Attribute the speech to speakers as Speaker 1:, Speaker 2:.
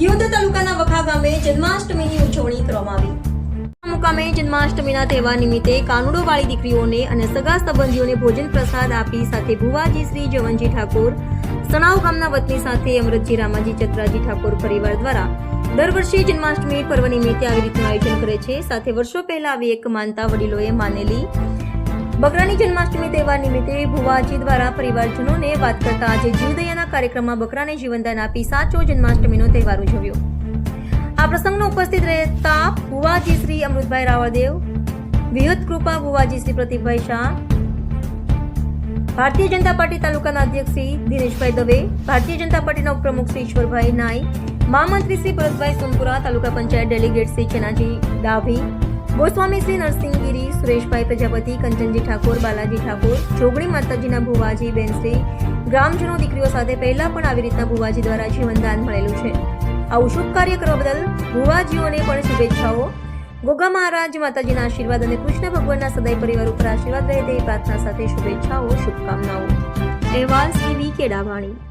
Speaker 1: દિયોદર તાલુકાના વખા ગામે જન્માષ્ટમીની ઉજવણી કરવામાં આવી. મુકામે જન્માષ્ટમીના તહેવાર નિમિત્તે કાનુડોવાળી દીકરીઓને અને સગા સંબંધીઓને ભોજન પ્રસાદ આપી સાથે ભુવાજી શ્રી જવનજી ઠાકોર, સણાવ ગામના વતની સાથે અમૃતજી રામાજી, ચત્રાજી ઠાકોર પરિવાર દ્વારા દર વર્ષે જન્માષ્ટમી પર્વ નિમિત્તે આવી રીતનું આયોજન કરે છે. સાથે વર્ષો પહેલા આવી એક માનતા વડીલોએ માનેલી બકરાની જન્માષ્ટમી તહેવાર નિમિત્તે ભુવાજી દ્વારા પરિવારજનોને વાત કરતા આજે જીવદયાના કાર્યક્રમમાં બકરાને જીવનદાન આપી સાચો જન્માષ્ટમીનો તહેવાર ઉજવ્યો. આ પ્રસંગનો ઉપસ્થિત રહેતા ભુવાજી શ્રી અમૃતભાઈ રાવળદેવ, વિહત કૃપા ભુવાજી શ્રી પ્રતિકભાઈ શાહ, ભારતીય જનતા પાર્ટી તાલુકાના અધ્યક્ષ શ્રી દિનેશભાઈ દવે, ભારતીય જનતા પાર્ટીના ઉપપ્રમુખ શ્રી ઈશ્વરભાઈ નાઈ મહામંત્રી શ્રી ભરતભાઈ સોમપુરા તાલુકા પંચાયત ડેલિગેટ શ્રી ચેનાજી ડાભી ગોસ્વામી શ્રી નરસિંહગીરી, સુરેશભાઈ પ્રજાપતિ, કંચનજી ઠાકોર, બાલાજી ઠાકોર, જોગણી માતાજીના ભુવાજી બેનશ્રી ગ્રામજનો દીકરીઓ સાથે પહેલા પણ આવી રીતના ભુવાજી દ્વારા જીવનદાન મળેલું છે. આવું શુભ કાર્ય કરવા બદલ ભુવાજીઓને પણ શુભેચ્છાઓ. ગોગા મહારાજ માતાજીના આશીર્વાદ અને કૃષ્ણ ભગવાનના સદાય પરિવાર ઉપર આશીર્વાદ રહે તેવી પ્રાર્થના સાથે શુભેચ્છાઓ, શુભકામનાઓ. અહેવાલ શ્રી વી કેડાવાણી